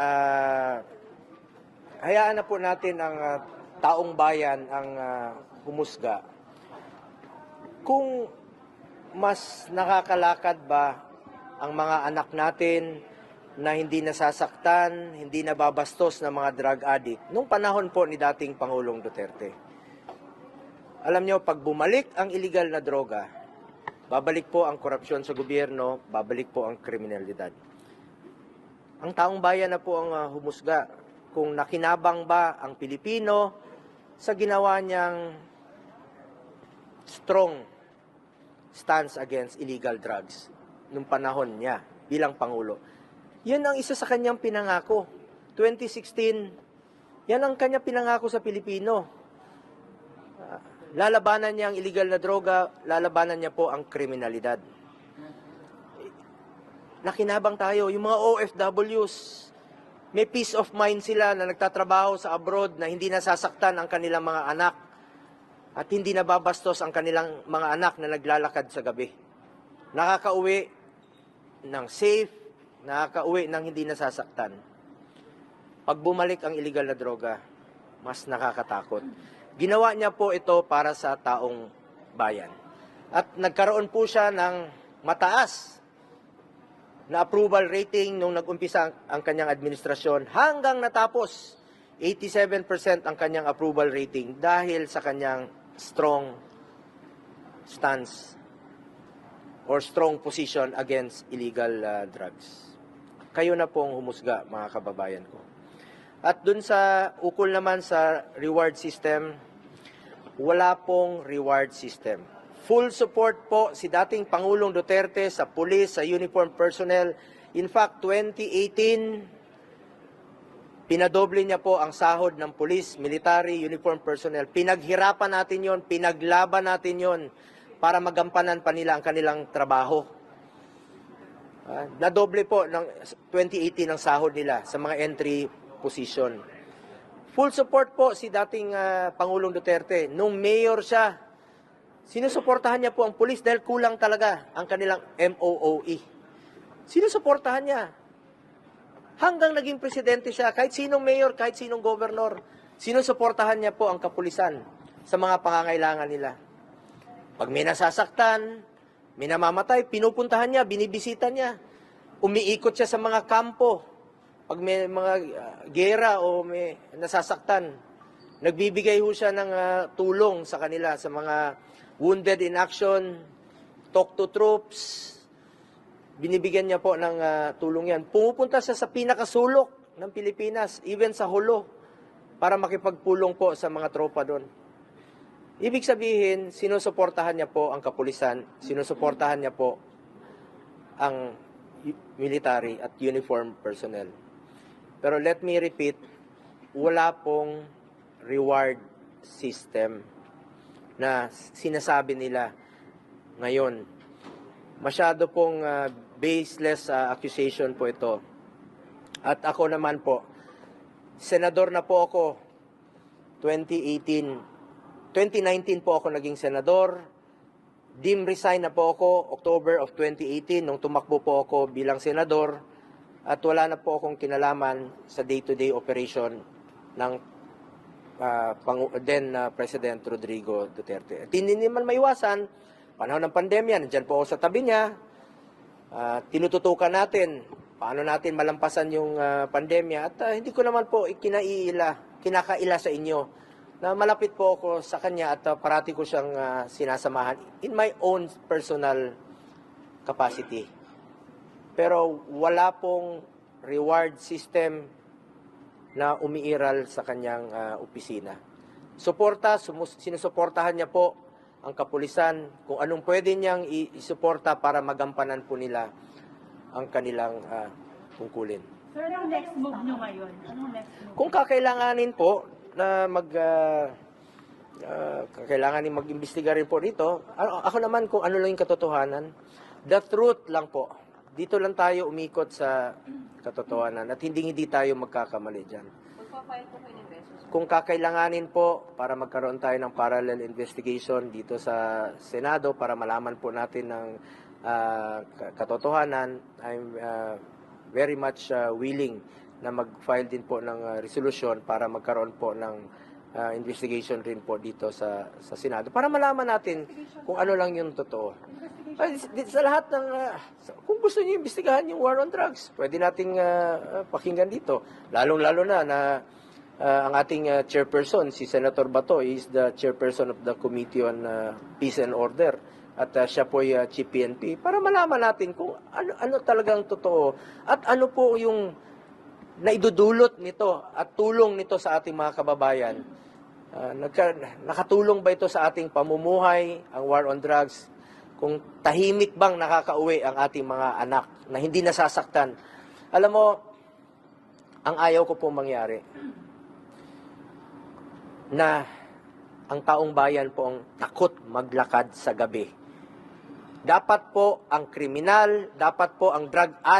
ah, hayaan na po natin ang ah, taong bayan ang ah, humusga. Kung mas nakakalakad ba ang mga anak natin na hindi nasasaktan, hindi nababastos ng mga drug addict nung panahon po ni dating Pangulong Duterte. Alam nyo, pag bumalik ang illegal na droga, babalik po ang korupsyon sa gobyerno, babalik po ang kriminalidad. Ang taong bayan na po ang ah, humusga kung nakinabang ba ang Pilipino sa ginawa niyang strong stance against illegal drugs nung panahon niya bilang Pangulo. Yan ang isa sa kanyang pinangako. 2016, yan ang kanya pinangako sa Pilipino. Ah, lalabanan niya ang illegal na droga, lalabanan niya po ang kriminalidad. Nakinabang tayo, yung mga OFWs, may peace of mind sila na nagtatrabaho sa abroad na hindi nasasaktan ang kanilang mga anak at hindi nababastos ang kanilang mga anak na naglalakad sa gabi. Nakakauwi ng safe, nakakauwi ng hindi nasasaktan. Pag bumalik ang illegal na droga, mas nakakatakot. Ginawa niya po ito para sa taong bayan. At nagkaroon po siya ng mataas na approval rating nung nag-umpisa ang, ang kanyang administrasyon hanggang natapos 87% ang kanyang approval rating dahil sa kanyang strong stance or strong position against illegal uh, drugs. Kayo na pong humusga, mga kababayan ko. At dun sa ukol naman sa reward system, wala pong reward system. Full support po si dating Pangulong Duterte sa pulis, sa uniform personnel. In fact, 2018, pinadoble niya po ang sahod ng pulis, military, uniform personnel. Pinaghirapan natin yon, pinaglaban natin yon para magampanan pa nila ang kanilang trabaho. Ah, nadoble po ng 2018 ang sahod nila sa mga entry position. Full support po si dating ah, Pangulong Duterte. Nung mayor siya, sinusuportahan niya po ang pulis dahil kulang talaga ang kanilang MOOE. Sinusuportahan niya. Hanggang naging presidente siya, kahit sinong mayor, kahit sinong governor, sinusuportahan niya po ang kapulisan sa mga pangangailangan nila. Pag may nasasaktan, may namamatay, pinupuntahan niya, binibisita niya. Umiikot siya sa mga kampo. Pag may mga uh, gera o may nasasaktan, nagbibigay ho siya ng ah, tulong sa kanila, sa mga wounded in action, talk to troops. Binibigyan niya po ng ah, tulong yan. Pumupunta siya sa pinakasulok ng Pilipinas, even sa hulo, para makipagpulong po sa mga tropa doon. Ibig sabihin, sinusuportahan niya po ang kapulisan, sinusuportahan niya po ang military at uniform personnel. Pero let me repeat, wala pong reward system na sinasabi nila ngayon. Masyado pong ah, baseless ah, accusation po ito. At ako naman po, senador na po ako 2018 2019 po ako naging senador. Dim resign na po ako October of 2018 nung tumakbo po ako bilang senador at wala na po akong kinalaman sa day-to-day operation ng ah, pangu- then na President Rodrigo Duterte. At hindi naman maiwasan, panahon ng pandemya, nandyan po ako sa tabi niya, Ah, tinututukan natin paano natin malampasan yung ah, pandemya at ah, hindi ko naman po ikinaiila, kinakaila sa inyo na malapit po ako sa kanya at ah, parati ko siyang ah, sinasamahan in my own personal capacity. Pero wala pong reward system na umiiral sa kanyang ah, opisina. Suporta, sumus- sinusuportahan niya po ang kapulisan kung anong pwede niyang isuporta para magampanan po nila ang kanilang ah, tungkulin. Sir, anong next move nyo ngayon? Anong next move? Kung kakailanganin po na mag ah, ah, kakailanganin mag-imbestiga rin po dito, ako naman kung ano lang yung katotohanan, the truth lang po. Dito lang tayo umikot sa katotohanan at hindi hindi tayo magkakamali besos. Kung kakailanganin po para magkaroon tayo ng parallel investigation dito sa Senado para malaman po natin ng ka- katotohanan, I'm ah, very much ah, willing na mag-file din po ng uh, resolution para magkaroon po ng uh, investigation rin po dito sa sa Senado para malaman natin kung ano lang yung totoo. Ay, sa lahat ng uh, kung gusto niyo imbestigahan yung war on drugs, pwede nating uh, uh, pakinggan dito. Lalong-lalo na na uh, ang ating uh, chairperson si Senator Bato is the chairperson of the Committee on uh, Peace and Order at uh, siya po ay uh, chief PNP para malaman natin kung ano ano talagang totoo at ano po yung naidudulot nito at tulong nito sa ating mga kababayan. Ah, nagka, nakatulong ba ito sa ating pamumuhay, ang war on drugs? Kung tahimik bang nakakauwi ang ating mga anak na hindi nasasaktan? Alam mo, ang ayaw ko po mangyari na ang taong bayan po ang takot maglakad sa gabi. Dapat po ang kriminal, dapat po ang drug addict,